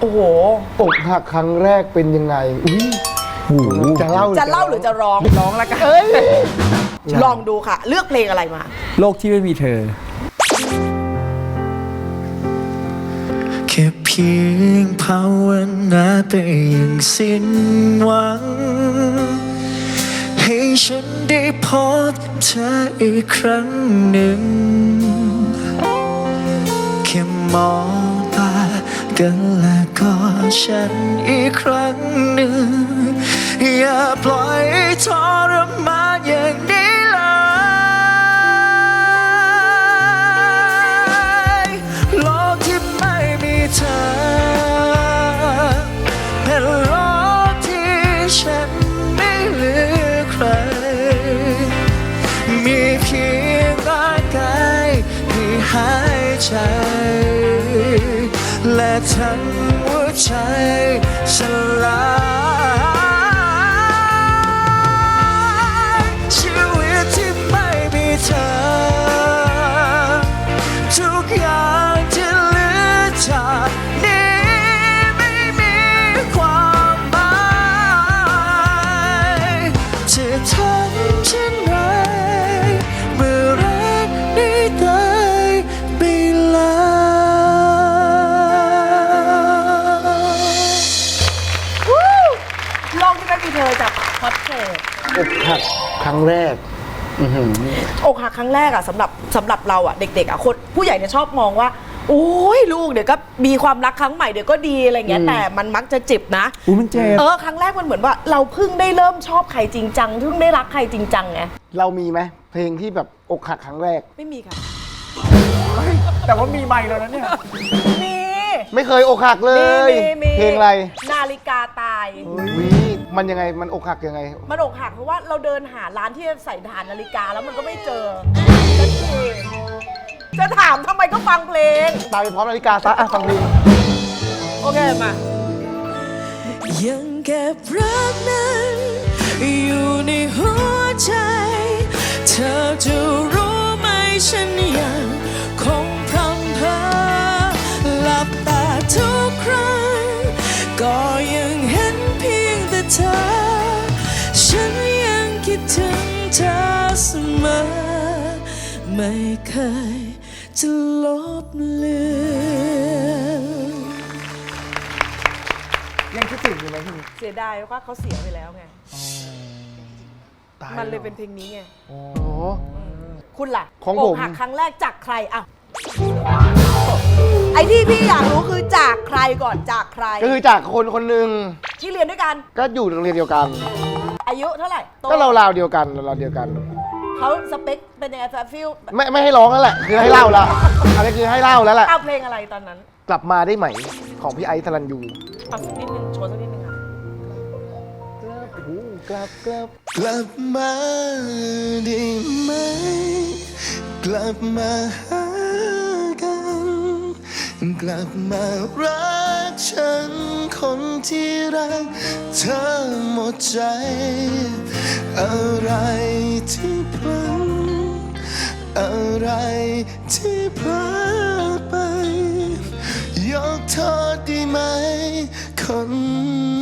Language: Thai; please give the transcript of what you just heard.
โอ้โห อกหักครั้งแรกเป็นยังไงอุ้ยโอ้โหจะเล่าจะเล่าหรือจะร้องร้องแล้วกันเอ้ยลองดูค่ะ เลือกเพลงอะไรมา โลกที่ไม่มีเธอ แค่เพียงภาวนาแต่ยังสิ้นหวัง ให้ฉันได้พบเธออีกครั้งหนึ่งแค่มองตา กันและกอฉันอีกครั้งหนึ่ง อย่าปล่อยทรมานอย่างนี้เลยโลกที่ไม่มีเธอ เป็นโลกที่ฉันไม่เหลือใคร มีเพียงร่างกายที่หายใจ และทั้งหัวใจฉลา อจากฮอตเทสอกหักครั้งแรก อื้อหือ อกหักครั้งแรกอะสำหรับสำหรับเราอะเด็กๆอะคนผู้ใหญ่เนี่ยชอบมองว่าโอ้ยลูกเดี๋ยวก็มีความรักครั้งใหม่เดี๋ยวก็ดีอะไรเงี้ยอืมแต่มันมักจะเจ็บนะ อู้มันเจ็บ เออครั้งแรกมันเหมือนว่าเราเพิ่งได้เริ่มชอบใครจริงจังเพิ่งได้รักใครจริงจังไงเรามีไหมเพลงที่แบบอกหักครั้งแรก ไม่มีค่ะ แต่ว่ามีไม่แล้วนะเนี่ย มีไม่เคยอกหักเลมีย มีมีเพลงอะไรนาฬิกาตายวิ มันยังไงมันอกหักยังไง มันอกหักเพราะว่าเราเดินหาร้านที่จะใส่ฐานนาฬิกาแล้วมันก็ไม่เจอจะถามทำไมก็ฟังเพลง ตายไปพร้อมนาฬิกาซะอะฟังเพลงโอเคมายังเก็บรักนั้นอยู่ในหัว ธอ ฉันยังคิดถึงเธอเสมอ ไม่เคยจะลบเลือนยังคิดถึงอยู่ไหมพี่เสียดายว่าเขาเสียไปแล้วไง ตายมันเลยเป็นเพลงนี้ไง โอ้คุณล่ะของผมกหักครั้งแรกจากใครอะ ไอ้ที่พี่อยากรู้คือจากใครก่อนจากใคร ก็คือจากคนคนหนึ่งที่เรียนด้วยกัน ก็อยู่โรงเรียนเดียวกัน อายุเท่าไหร่โตก็เราราวๆเดียวกันเราวๆเดียวกัน เขาสเปคเป็นยังไงฟิลไม่ไม่ให้ร้องแล้วแหละ คือให้เล่าละอันนี้คือให้เล่าแล้วแหละเอาเพลงอะไรตอนนั้นกลับมาได้ไหมของพี่ไอซ์สลันยูเอาสักนิดนึงโชว์สักนิดนึงค่ะกลับกลับกลับมาได้ไหม กลับมาหากัน กลับมารักฉันคนที่รักเธอหมดใจ อะไรที่พลังอะไรที่พลาดไป ยกโทษได้ไหมคน